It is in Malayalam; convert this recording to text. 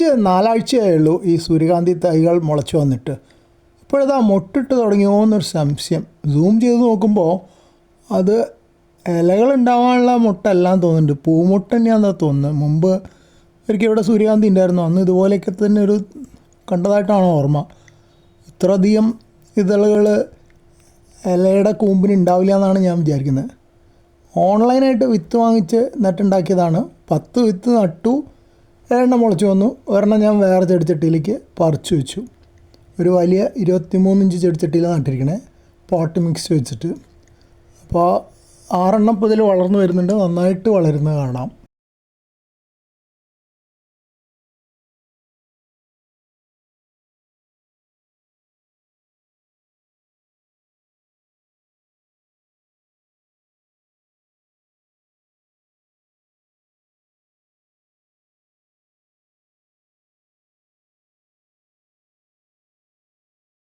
ജസ്റ്റ് നാലാഴ്ചയേ ഉള്ളൂ ഈ സൂര്യകാന്തി തൈകൾ മുളച്ചു വന്നിട്ട്. ഇപ്പോഴതാ മൊട്ടിട്ട് തുടങ്ങിയോ എന്നൊരു സംശയം. സൂം ചെയ്ത് നോക്കുമ്പോൾ അത് ഇലകൾ ഉണ്ടാവാനുള്ള മുട്ടെല്ലാം തോന്നുന്നുണ്ട്. പൂമുട്ട തന്നെയാണെന്നാണ് തോന്നുന്നത്. മുമ്പ് ഒരിക്കൽ ഇവിടെ സൂര്യകാന്തി ഉണ്ടായിരുന്നു. അന്ന് ഇതുപോലെയൊക്കെ തന്നെ ഒരു കണ്ടതായിട്ടാണ് ഓർമ്മ. ഇത്രയധികം ഇതളുകൾ ഇലയുടെ കൂമ്പിന് ഉണ്ടാവില്ല എന്നാണ് ഞാൻ വിചാരിക്കുന്നത്. ഓൺലൈനായിട്ട് വിത്ത് വാങ്ങിച്ച് നട്ടുണ്ടാക്കിയതാണ്. പത്ത് വിത്ത് നട്ടു. ഏഴെണ്ണം മുളച്ച് വന്നു. ഒരെണ്ണം ഞാൻ വേറെ ചെടിച്ചട്ടിയിലേക്ക് പറിച്ചു വെച്ചു. ഒരു വലിയ ഇരുപത്തിമൂന്ന് ഇഞ്ച് ചെടിച്ചട്ടിയിലാണ് നട്ടിരിക്കണേ. പോട്ട് മിക്സ് വെച്ചിട്ട്. അപ്പോൾ ആറെണ്ണം ഇപ്പോൾ ഇതിൽ വളർന്നു വരുന്നുണ്ട്. നന്നായിട്ട് വളരുന്നത് കാണാം.